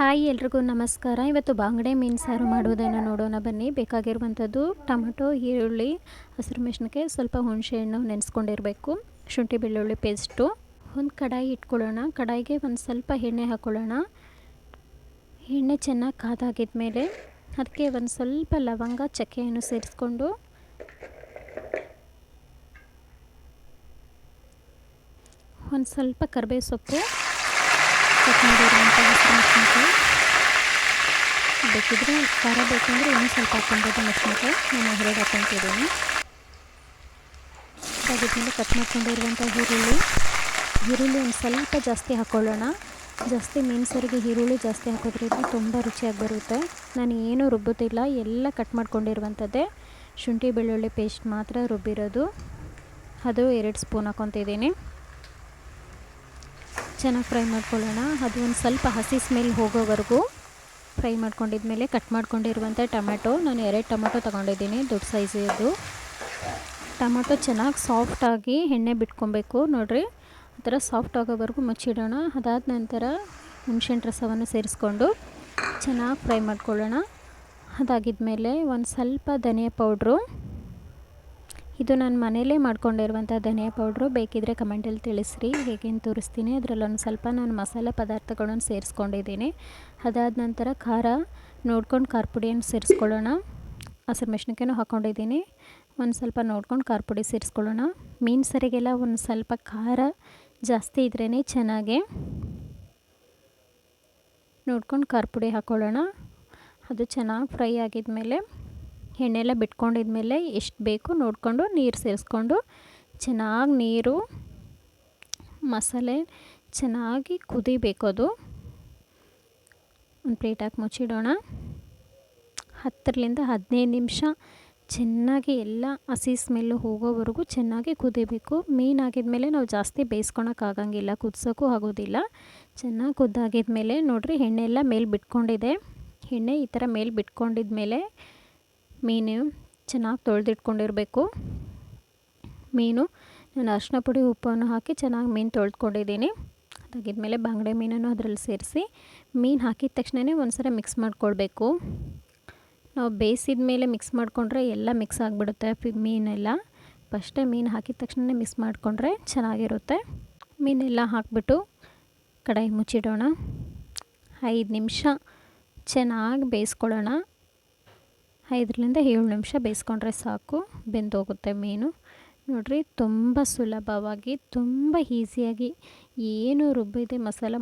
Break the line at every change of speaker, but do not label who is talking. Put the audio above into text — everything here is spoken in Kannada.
ಹಾಯ್ ಎಲ್ರಿಗೂ ನಮಸ್ಕಾರ. ಇವತ್ತು ಬಾಂಗಡೆ ಮೀನು ಸಾರು ಮಾಡುವುದನ್ನು ನೋಡೋಣ ಬನ್ನಿ. ಬೇಕಾಗಿರುವಂಥದ್ದು ಟೊಮೆಟೊ, ಈರುಳ್ಳಿ, ಹಸಿರು ಮೆಣಸಿನಕಾಯಿ, ಸ್ವಲ್ಪ ಹುಣಸೆಹಣ್ಣು ನೆನೆಸ್ಕೊಂಡಿರಬೇಕು. ಶುಂಠಿ ಬೆಳ್ಳುಳ್ಳಿ ಪೇಸ್ಟು. ಒಂದು ಕಡಾಯಿ ಇಟ್ಕೊಳ್ಳೋಣ. ಕಡಾಯಿಗೆ ಒಂದು ಸ್ವಲ್ಪ ಎಣ್ಣೆ ಹಾಕ್ಕೊಳ್ಳೋಣ ಎಣ್ಣೆ ಚೆನ್ನಾಗಿ ಕಾದಾಗಿದ ಮೇಲೆ ಅದಕ್ಕೆ ಒಂದು ಸ್ವಲ್ಪ ಲವಂಗ, ಚಕ್ಕೆಯನ್ನು ಸೇರಿಸ್ಕೊಂಡು ಒಂದು ಸ್ವಲ್ಪ ಕರಿಬೇವು ಸೊಪ್ಪು ಕಟ್ ಮಾಡಿರುವಂಥ ಬೇಕಿದ್ರೆ ಖಾರ ಬೇಕಂದರೆ ಇನ್ನೂ ಸ್ವಲ್ಪ ಹಾಕ್ಕೊಬೋದು ಮೆಣಸಿನ್ಕಾಯಿ ನಾನು ಎರಡು ಹಾಕ್ಕೊತಿದ್ದೀನಿ ಅದಾದ್ಮೇಲೆ ಕಟ್ ಮಾಡ್ಕೊಂಡಿರುವಂಥ ಈರುಳ್ಳಿ ಈರುಳ್ಳಿ ಒಂದು ಸ್ವಲ್ಪ ಜಾಸ್ತಿ ಹಾಕ್ಕೊಳ್ಳೋಣ ಜಾಸ್ತಿ ಮೀನು ಸಾರಿಗೆ ಈರುಳ್ಳಿ ಜಾಸ್ತಿ ಹಾಕೋದ್ರಿಂದ ತುಂಬ ರುಚಿಯಾಗಿ ಬರುತ್ತೆ ನಾನು ಏನೂ ರುಬ್ಬುತ್ತಿಲ್ಲ ಎಲ್ಲ ಕಟ್ ಮಾಡ್ಕೊಂಡಿರುವಂಥದ್ದೇ ಶುಂಠಿ ಬೆಳ್ಳುಳ್ಳಿ ಪೇಸ್ಟ್ ಮಾತ್ರ ರುಬ್ಬಿರೋದು. ಅದು ಎರಡು ಸ್ಪೂನ್ ಹಾಕ್ಕೊತಿದ್ದೀನಿ ಚೆನ್ನಾಗಿ ಫ್ರೈ ಮಾಡ್ಕೊಳ್ಳೋಣ. ಅದು ಒಂದು ಸ್ವಲ್ಪ ಹಸಿ ಸ್ಮೆಲ್ ಹೋಗೋವರೆಗೂ ಫ್ರೈ ಮಾಡ್ಕೊಂಡಿದ್ಮೇಲೆ ಕಟ್ ಮಾಡ್ಕೊಂಡಿರುವಂಥ ಟೊಮೆಟೊ ನಾನು ಎರಡು ಟೊಮೆಟೊ ತೊಗೊಂಡಿದ್ದೀನಿ, ದೊಡ್ಡ ಸೈಜಿದ್ದು ಟೊಮೆಟೊ ಚೆನ್ನಾಗಿ ಸಾಫ್ಟಾಗಿ ಎಣ್ಣೆ ಬಿಟ್ಕೊಬೇಕು. ನೋಡಿರಿ ಆ ಥರ ಸಾಫ್ಟ್ ಆಗೋವರೆಗೂ ಮುಚ್ಚಿಡೋಣ. ಅದಾದ ನಂತರ ಹುಣ್ಸೆಹಣ್ಣು ರಸವನ್ನು ಸೇರಿಸ್ಕೊಂಡು ಚೆನ್ನಾಗಿ ಫ್ರೈ ಮಾಡ್ಕೊಳ್ಳೋಣ. ಅದಾಗಿದ್ಮೇಲೆ ಒಂದು ಸ್ವಲ್ಪ ಧನಿಯಾ ಪೌಡ್ರು. ಇದು ನಾನು ಮನೆಯಲ್ಲೇ ಮಾಡ್ಕೊಂಡಿರುವಂಥ ಧನಿಯಾ ಪೌಡ್ರು. ಬೇಕಿದ್ದರೆ ಕಮೆಂಟಲ್ಲಿ ತಿಳಿಸ್ರಿ. ಹೇಗೇನು ತೋರಿಸ್ತೀನಿ. ಅದರಲ್ಲಿ ಒಂದು ಸ್ವಲ್ಪ ನಾನು ಮಸಾಲೆ ಪದಾರ್ಥಗಳನ್ನು ಸೇರಿಸ್ಕೊಂಡಿದ್ದೀನಿ. ಅದಾದ ನಂತರ ಖಾರ, ನೋಡ್ಕೊಂಡು ಖಾರ ಪುಡಿಯನ್ನು ಸೇರಿಸ್ಕೊಳ್ಳೋಣ. ಹಸಿರು ಮೆಣಸಿನ್ಕಾಯಿನೂ ಹಾಕ್ಕೊಂಡಿದ್ದೀನಿ ಒಂದು ಸ್ವಲ್ಪ ನೋಡ್ಕೊಂಡು ಖಾರ ಪುಡಿ ಸೇರಿಸ್ಕೊಳ್ಳೋಣ. ಮೀನು ಸರಿಗೆಲ್ಲ ಒಂದು ಸ್ವಲ್ಪ ಖಾರ ಜಾಸ್ತಿ ಇದ್ರೇ ಚೆನ್ನಾಗೆ. ನೋಡ್ಕೊಂಡು ಖಾರ ಪುಡಿ ಹಾಕ್ಕೊಳ್ಳೋಣ ಅದು ಚೆನ್ನಾಗಿ ಫ್ರೈ ಆಗಿದ್ಮೇಲೆ ಎಣ್ಣೆಲ್ಲ ಬಿಟ್ಕೊಂಡಿದ್ಮೇಲೆ ಎಷ್ಟು ಬೇಕು ನೋಡಿಕೊಂಡು ನೀರು ಸೇರಿಸ್ಕೊಂಡು ಚೆನ್ನಾಗಿ ನೀರು, ಮಸಾಲೆ ಚೆನ್ನಾಗಿ ಕುದಿಬೇಕು ಅದು. ಒಂದು ಪ್ಲೇಟಾಗಿ ಮುಚ್ಚಿಡೋಣ. ಹತ್ತರಿಂದ ಹದಿನೈದು ನಿಮಿಷ ಚೆನ್ನಾಗಿ ಎಲ್ಲ ಹಸಿ ಸ್ಮೆಲ್ಲು ಹೋಗೋವರೆಗೂ ಚೆನ್ನಾಗಿ ಕುದಿಬೇಕು. ಮೀನು ಆಗಿದ್ಮೇಲೆ ನಾವು ಜಾಸ್ತಿ ಬೇಯಿಸ್ಕೊಳಕ್ಕಾಗಂಗಿಲ್ಲ ಕುದಿಸೋಕ್ಕೂ ಆಗೋದಿಲ್ಲ. ಚೆನ್ನಾಗಿ ಕುದ್ದಾಗಿದ್ಮೇಲೆ ನೋಡಿರಿ ಎಣ್ಣೆ ಎಲ್ಲ ಮೇಲೆ ಬಿಟ್ಕೊಂಡಿದೆ. ಎಣ್ಣೆ ಈ ಥರ ಮೇಲೆ ಬಿಟ್ಕೊಂಡಿದ್ಮೇಲೆ ಮೀನು ಚೆನ್ನಾಗಿ ತೊಳೆದಿಟ್ಕೊಂಡಿರಬೇಕು. ಮೀನು, ನಾನು ಅರಿಶಿನ ಪುಡಿ ಉಪ್ಪನ್ನು ಹಾಕಿ ಚೆನ್ನಾಗಿ ಮೀನು ತೊಳೆದುಕೊಂಡಿದ್ದೀನಿ. ಅದಾಗಿದ್ಮೇಲೆ ಬಂಗಡೆ ಮೀನನ್ನು ಅದರಲ್ಲಿ ಸೇರಿಸಿ ಮೀನು ಹಾಕಿದ ತಕ್ಷಣವೇ ಒಂದು ಸಲ ಮಿಕ್ಸ್ ಮಾಡ್ಕೊಳ್ಬೇಕು. ನಾವು ಬೇಯಿಸಿದ ಮೇಲೆ ಮಿಕ್ಸ್ ಮಾಡಿಕೊಂಡ್ರೆ ಎಲ್ಲ ಮಿಕ್ಸ್ ಆಗಿಬಿಡುತ್ತೆ ಮೀನೆಲ್ಲ. ಫಸ್ಟೇ ಮೀನು ಹಾಕಿದ ತಕ್ಷಣವೇ ಮಿಕ್ಸ್ ಮಾಡಿಕೊಂಡ್ರೆ ಚೆನ್ನಾಗಿರುತ್ತೆ. ಮೀನೆಲ್ಲ ಹಾಕಿಬಿಟ್ಟು ಕಡಾಯಿ ಮುಚ್ಚಿಡೋಣ. ಐದು ನಿಮಿಷ ಚೆನ್ನಾಗಿ ಬೇಯಿಸ್ಕೊಳ್ಳೋಣ. ಐದರಿಂದ ಏಳು ನಿಮಿಷ ಬೇಯಿಸ್ಕೊಂಡ್ರೆ ಸಾಕು, ಬೆಂದೋಗುತ್ತೆ ಮೀನು. ನೋಡಿರಿ, ತುಂಬ ಸುಲಭವಾಗಿ, ತುಂಬ ಈಸಿಯಾಗಿ ಏನು ರುಬ್ಬಿದೆ ಮಸಾಲ